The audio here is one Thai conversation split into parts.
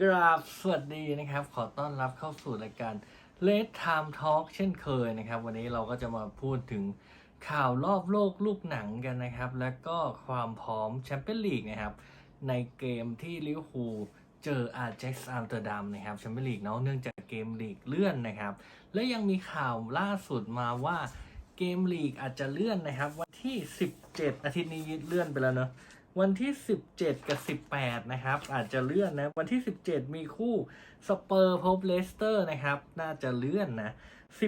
กราบสวัสดีนะครับ ขอต้อนรับเข้าสู่รายการ Red Time Talk เช่นเคยนะครับ วันนี้เราก็จะมาพูดถึงข่าวรอบโลกลูกหนังกันนะครับ และก็ความพร้อมแชมเปี้ยนลีกนะครับ ในเกมที่ลิเวอร์พูลเจออาร์เจ็กซ์อัมสเตอร์ดัมนะครับแชมเปี้ยนลีกเนาะเนื่องจากเกมลีกเลื่อนนะครับ และยังมีข่าวล่าสุดมาว่า เกมลีกอาจจะเลื่อนนะครับ วันที่ 17 อาทิตย์นี้เลื่อนไปแล้วเนาะวันที่ 17 กับ 18 นะครับ อาจจะเลื่อนนะ วันที่ 17 มีคู่สเปอร์พบเลสเตอร์นะครับ น่าจะเลื่อนนะ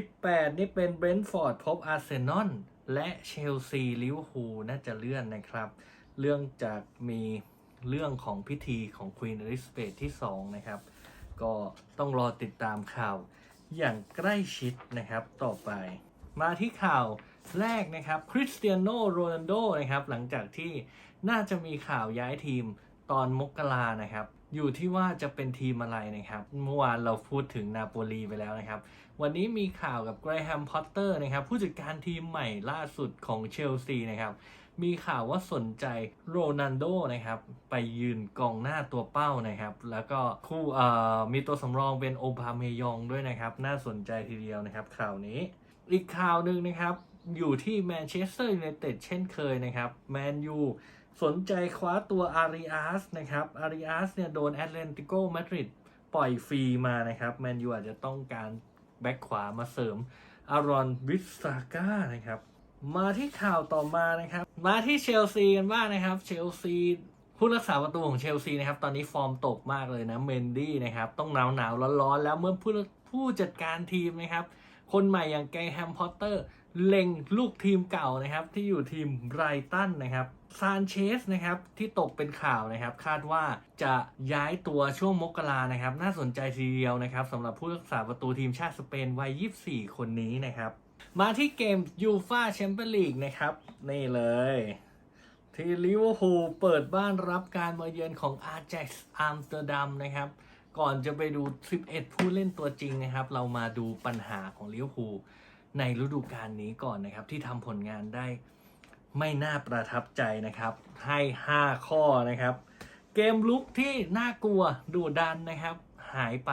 18 นี่เป็นเบรนท์ฟอร์ดพบอาร์เซนอลและเชลซีลิเวอร์พูลน่าจะเลื่อนนะครับ เรื่องจากมีเรื่องของพิธีของควีนอลิซาเบธที่ 2 นะครับ ก็ต้องรอติดตามข่าวอย่างใกล้ชิดนะครับต่อไป มาที่ข่าวแรกนะครับคริสเตียโนโรนัลโดนะครับหลังจากที่น่าจะมีข่าวย้ายทีมตอนมกรานะครับ อยู่ที่ว่าจะเป็นทีมอะไรนะครับ เมื่อวานเราพูดถึงนาโปลีไปแล้วนะครับ วันนี้มีข่าวกับไกรแฮมพอตเตอร์นะครับ ผู้จัดการทีมใหม่ล่าสุดของเชลซีนะครับ มีข่าวว่าสนใจโรนัลโดนะครับ ไปยืนกองหน้าตัวเป้านะครับ แล้วก็คู่มีตัวสำรองเป็นโอบาเมยองด้วยนะครับ น่าสนใจทีเดียวนะครับข่าวนี้ อีกข่าวหนึ่งนะครับ อยู่ที่แมนเชสเตอร์ยูไนเต็ดเช่นเคยนะครับ แมนยูสนใจคว้าตัวอาริอาสนะครับ อาริอาสเนี่ยโดนแอตเลติโกมาดริดปล่อยฟรีมานะครับ แมนยูอาจจะต้องการแบ็คขวามาเสริมอารอนวิสซาก้านะครับ มาที่ข่าวต่อมานะครับ มาที่เชลซีกันบ้างนะครับ เชลซีผู้รักษาประตูของเชลซีนะครับ ตอนนี้ฟอร์มตกมากเลยนะ เมนดี้นะครับ ต้องหนาวหนาวร้อนๆแล้วเมื่อผู้ผู้จัดการทีมนะครับ คนใหม่อย่างแกแฮมพอตเตอร์ เล็งลูกทีมเก่านะครับ ที่อยู่ทีมไรตันนะครับซานเชสนะครับที่ตกเป็นข่าวนะครับ คาดว่าจะย้ายตัวช่วงมกรานะครับ น่าสนใจทีเดียวนะครับสำหรับผู้รักษาประตูทีมชาติสเปนวัย 24 คนนี้นะครับ มาที่เกมยูฟาแชมเปี้ยนลีกนะครับ นี่เลย ที่ลิเวอร์พูลเปิดบ้านรับการมาเยือนของอาร์เจ็กซ์อัมสเตอร์ดัมนะครับ ก่อนจะไปดู 11 ผู้เล่นตัวจริงนะครับ เรามาดูปัญหาของลิเวอร์พูลในฤดูกาลนี้ก่อนนะครับ ที่ทำผลงานได้ไม่น่าประทับใจนะครับ ให้ 5 ข้อนะครับ เกมลุกที่น่ากลัวดุดันนะครับ หายไป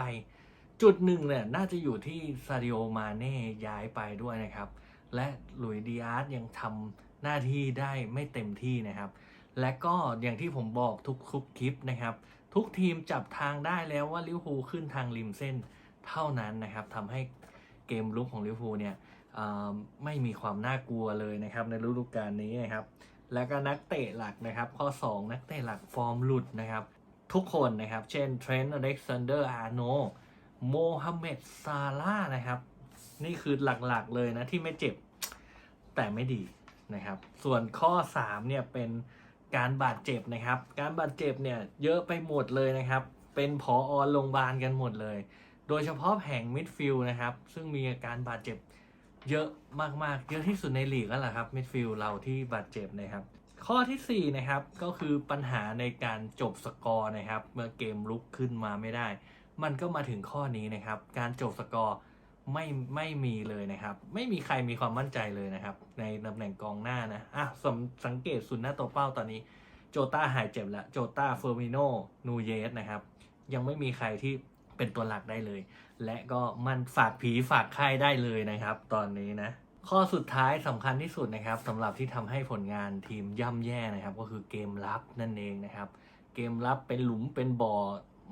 จุดหนึ่งเนี่ยน่าจะอยู่ที่ซาดิโอมาเน่ย้ายไปด้วยนะครับ และหลุยดิอาร์ตยังทำหน้าที่ได้ไม่เต็มที่นะครับ และก็อย่างที่ผมบอกทุกคลิปนะครับ ทุกทีมจับทางได้แล้วว่าลิเวอร์พูลขึ้นทางริมเส้นเท่านั้นนะครับทำให้เกมลุกของลิเวอร์พูลเนี่ยไม่มีความน่ากลัวเลยนะครับในฤดูกาลนี้นะครับ แล้วก็นักเตะหลักนะครับ ข้อ 2 นักเตะหลักฟอร์มหลุดนะครับ ทุกคนนะครับ เช่นเทรนต์อเล็กซานเดอร์อาร์โนโมฮัมเหม็ดซาร่านะครับ นี่คือหลักๆเลยนะที่ไม่เจ็บแต่ไม่ดีนะครับ ส่วนข้อ 3 เนี่ยเป็น การบาดเจ็บนะครับ การบาดเจ็บเนี่ยเยอะไปหมดเลยนะครับ เป็นผออโรงพยาบาลกันหมดเลย โดยเฉพาะแผงมิดฟิลด์นะครับ ซึ่งมีอาการบาดเจ็บเยอะมากๆ เยอะที่สุดในลีกแล้วล่ะครับมิดฟิลด์เราที่บาดเจ็บนะครับ ข้อทีสี่ 4 นะครับ ก็คือปัญหาในการจบสกอร์นะครับ เมื่อเกมลุกขึ้นมาไม่ได้ มันก็มาถึงข้อนี้นะครับ การจบสกอร์ ไม่ไม่มีเลยนะครับ ไม่มีใครมีความมั่นใจเลยนะครับ ในตำแหน่งกองหน้านะอะสสังเกตสุนย์หน้าตัวเป้าตอนนี้โจต้าหายเจ็บแล้วโจต้าเฟอร์มิโนนูเยสนะครับ ยังไม่มีใครที่เป็นตัวหลักได้เลย และก็มันฝากผีฝากไข้ได้เลยนะครับ ตอนนี้นะ ข้อสุดท้ายสำคัญที่สุดนะครับสำหรับที่ทำให้ผลงานทีมย่ำแย่นะครับ ก็คือเกมรับนั่นเองนะครับ เกมรับเป็นหลุมเป็นบ่อ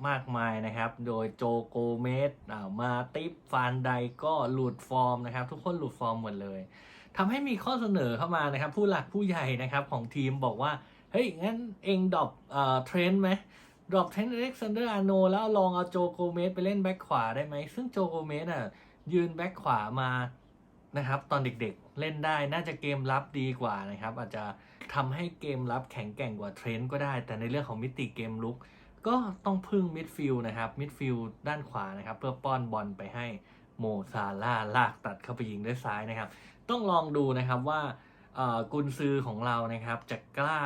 มากมายนะครับ โดยโจโกเมสอ่ามาติฟฟานไดก็หลุดฟอร์มนะครับ ทุกคนหลุดฟอร์มหมดเลยทำให้มีข้อเสนอเข้ามานะครับ ผู้หลักผู้ใหญ่นะครับของทีมบอกว่า เฮ้ย งั้นเองดรอปเทรนด์ไหมดรอปเทรนด์เล็กซานเดอร์อาโนแล้วลองเอาโจโกเมสไปเล่นแบ็คขวาได้ไหม ซึ่งโจโกเมสอะยืนแบ็คขวามานะครับตอนเด็กๆเล่นได้น่าจะเกมรับดีกว่านะครับ อาจจะทำให้เกมรับแข็งแกร่งกว่าเทรนด์ก็ได้ แต่ในเรื่องของมิติเกมลุก ก็ต้องพึ่งมิดฟิลด์นะครับมิดฟิลด์ด้านขวานะครับ เพื่อป้อนบอลไปให้โมซาล่าลากตัดเข้าไปยิงด้วยซ้ายนะครับ ต้องลองดูนะครับว่ากุนซือของเรานะครับจะกล้า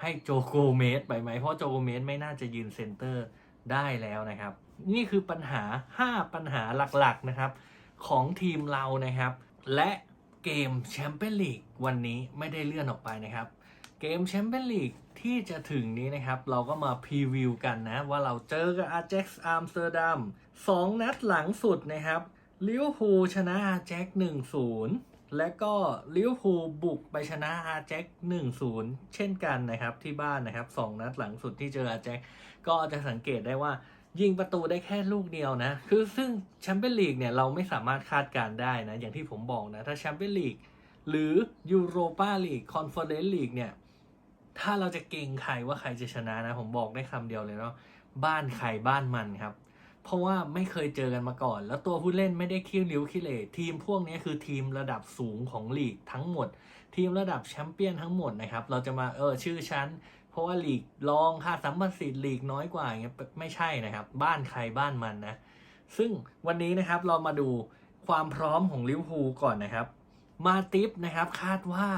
ให้โจโกเมสไปไหม เพราะโจโกเมสไม่น่าจะยืนเซนเตอร์ได้แล้วนะครับ นี่คือปัญหา 5 ปัญหาหลักๆนะครับ ของทีมเรานะครับ และเกมแชมเปี้ยนลีกวันนี้ไม่ได้เลื่อนออกไปนะครับ เกมแชมเปี้ยนลีก ที่จะถึงนี้นะครับ เราก็มาพรีวิวกันนะ ว่าเราเจอกับอาแจ็กซ์อัมสเตอร์ดัมสองนัดหลังสุดนะครับลิเวอร์พูลชนะอาแจ็ก1-0และก็ลิเวอร์พูลบุกไปชนะอาแจ็ก1-0เช่นกันนะครับที่บ้านนะครับสองนัดหลังสุดที่เจออาแจ็กก็จะสังเกตได้ว่า ยิงประตูได้แค่ลูกเดียวนะ คือซึ่งแชมเปี้ยนลีกเนี่ยเราไม่สามารถคาดการณ์ได้นะ อย่างที่ผมบอกนะ ถ้าแชมเปี้ยนลีกหรือยูโรปาลีกคอนเฟอเรนซ์ลีกเนี่ย ถ้าเราจะเก่งใครว่าใครจะชนะนะ ผมบอกได้คำเดียวเลยเนาะบ้านใครบ้านมันครับ เพราะว่าไม่เคยเจอกันมาก่อน แล้วตัวผู้เล่นไม่ได้คิ้วริ้วขี้เหร่ทีมพวกนี้คือทีมระดับสูงของลีกทั้งหมด ทีมระดับแชมเปี้ยนทั้งหมดนะครับ เราจะมาเออชื่อชั้นเพราะว่าลีกรองค่าสัมประสิทธิ์ลีกน้อยกว่าอย่างเงี้ยไม่ใช่นะครับ บ้านใครบ้านมันนะ ซึ่งวันนี้นะครับเรามาดูความพร้อมของลิเวอร์พูลก่อนนะครับ มาติฟนะครับคาดว่า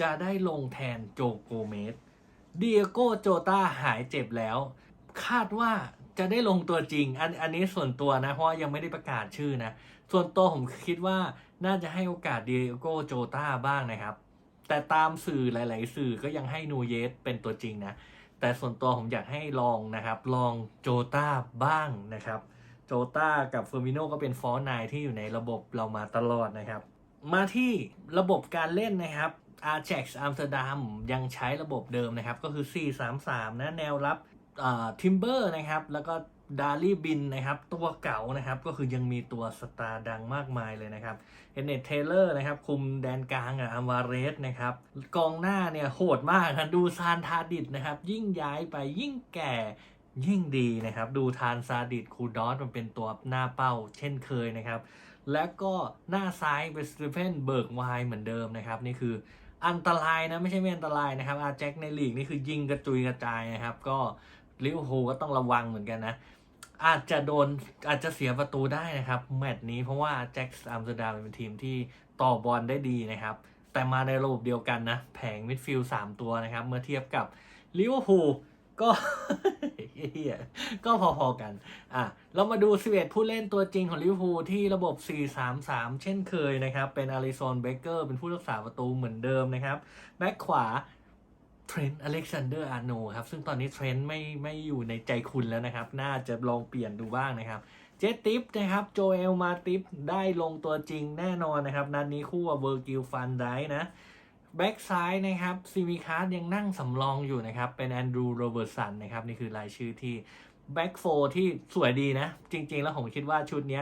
จะได้ลงแทนโจโกเมสเดียโกโจตาหายเจ็บแล้ว คาดว่าจะได้ลงตัวจริง อันอันนี้ส่วนตัวนะ เพราะยังไม่ได้ประกาศชื่อนะ ส่วนตัวผมคิดว่าน่าจะให้โอกาสเดียโกโจตาบ้างนะครับ แต่ตามสื่อหลาย ๆ สื่อก็ยังให้นูเยสเป็นตัวจริงนะ แต่ส่วนตัวผมอยากให้ลองนะครับ ลองโจตาบ้างนะครับโจตากับเฟอร์มิโนก็เป็นฟอร์นายที่อยู่ในระบบเรามาตลอดนะครับ มาที่ระบบการเล่นนะครับ Ajax Amsterdam ยังใช้ระบบเดิมนะครับ ก็คือ 4-3-3 นะ แนวรับทิมเบอร์นะครับ แล้วก็ดารี่บินนะครับ ตัวเก่านะครับ ก็คือยังมีตัวสตาร์ดังมากมายเลยนะครับเฮนเนตเทเลอร์นะครับ คุมแดนกลางกับอัมวาเรสนะครับ กองหน้าเนี่ยโหดมากนะดูซานทาดิดนะครับ ยิ่งย้ายไปยิ่งแก่ยิ่งดีนะครับ ดูทานซาดิดคูดอสมันเป็นตัวหน้าเป้าเช่นเคยนะครับ และก็หน้าซ้ายเป็นสตีเฟนเบิร์กไวเหมือนเดิมนะครับ นี่คือ อันตรายนะ ไม่ใช่ไม่อันตรายนะครับอาแจ็คในลีกนี่คือยิงกระจุยกระจายนะครับ ก็ลิเวอร์พูลก็ต้องระวังเหมือนกันนะ อาจจะโดนอาจจะเสียประตูได้นะครับแมตช์นี้เพราะว่าแจ็คอัมสเตอร์ดัมเป็นทีมที่ต่อบอลได้ดีนะครับ แต่มาในระบบเดียวกันนะ แผงมิดฟิลด์สามตัวนะครับ เมื่อเทียบกับลิเวอร์พูล ก็เฮียก็พอๆกัน อะ เรามาดู 11 ผู้เล่นตัวจริงของลิเวอร์พูลที่ระบบ 4-3-3 เช่นเคยนะครับ เป็นอาริซอนเบเกอร์ เป็นผู้รักษาประตูเหมือนเดิมนะครับ แบ็คขวาเทรนต์อเล็กซานเดอร์อาร์โนครับ ซึ่งตอนนี้เทรนต์ไม่ไม่อยู่ในใจคุณแล้วนะครับ น่าจะลองเปลี่ยนดูบ้างนะครับ เจติปนะครับ โจเอลมาติปได้ลงตัวจริงแน่นอนนะครับ นัดนี้คู่กับเวอร์กิลฟันได้นะ แบ็กซ้ายนะครับซีมิคาร์ยังนั่งสำรองอยู่นะครับ เป็นแอนดรูโรเบิร์ตสันนะครับ นี่คือรายชื่อที่แบ็กโฟที่สวยดีนะ จริง ๆ แล้วผมคิดว่าชุดนี้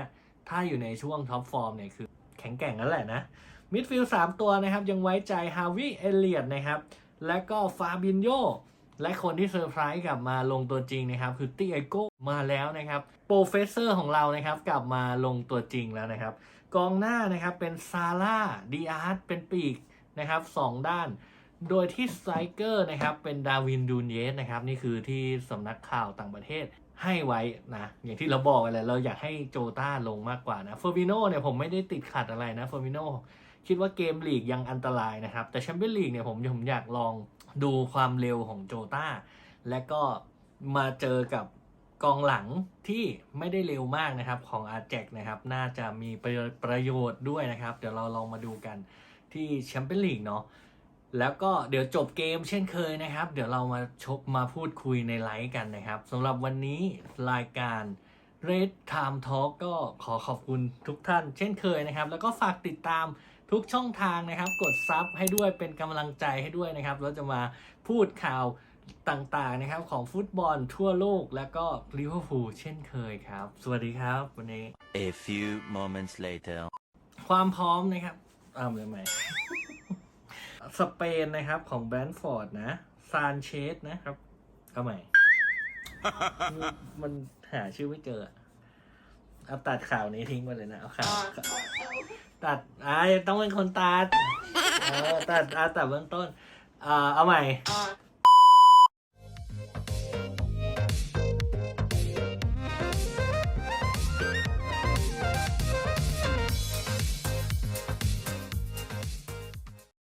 ถ้าอยู่ในช่วงท็อปฟอร์มเนี่ยคือแข็งแกร่งนั่นแหละนะมิดฟิลด์สามตัวนะครับ ยังไว้ใจฮาวิเอเลียดนะครับ และก็ฟาบินโยและคนที่เซอร์ไพรส์กลับมาลงตัวจริงนะครับ คือตีไอโก้มาแล้วนะครับโปรเฟสเซอร์ของเรานะครับ กลับมาลงตัวจริงแล้วนะครับ กองหน้านะครับเป็นซาร่าดีอาร์ตเป็นปีก นะครับสองด้าน โดยที่สไตรเกอร์นะครับเป็นดาวินดูนเยสนะครับนี่คือที่สำนักข่าวต่างประเทศให้ไว้นะอย่างที่เราบอกไปเลยเราอยากให้โจต้าลงมากกว่านะเฟอร์มิโนเนี่ยผมไม่ได้ติดขัดอะไรนะเฟอร์มิโนคิดว่าเกมลีกยังอันตรายนะครับ แต่แชมเปี้ยนลีกเนี่ยผมผมอยากลองดูความเร็วของโจต้า และก็มาเจอกับกองหลังที่ไม่ได้เร็วมากนะครับของอาแจกนะครับ น่าจะมีประโยชน์ด้วยนะครับ เดี๋ยวเราลองมาดูกัน ที่แชมเปี้ยนลีกเนาะแล้วก็เดี๋ยวจบเกมเช่นเคยนะครับ เดี๋ยวเรามาชกมาพูดคุยในไลฟ์กันนะครับสำหรับวันนี้รายการ Red Time Talk ก็ขอขอบคุณทุกท่าน เช่นเคยนะครับ แล้วก็ฝากติดตามทุกช่องทางนะครับ กดซับให้ด้วยเป็นกำลังใจให้ด้วยนะครับแล้วจะมาพูดข่าวต่างๆนะครับของฟุตบอลทั่วโลกแล้วก็ลิเวอร์พูลเช่นเคยครับ สวัสดีครับวันนี้ A few moments later. ความพร้อมนะครับ อ้าวใหม่สเปนนะครับของแบรนด์ฟอร์ดนะซานเชสนะครับ เอาใหม่ มันหาชื่อไม่เจอ เอาตัดข่าวนี้ทิ้งไปเลยนะ เอาข่าว ตัดอ่าต้องเป็นคนตัด เออตัดอ่าตัดเบื้องต้น อ่าเอาใหม่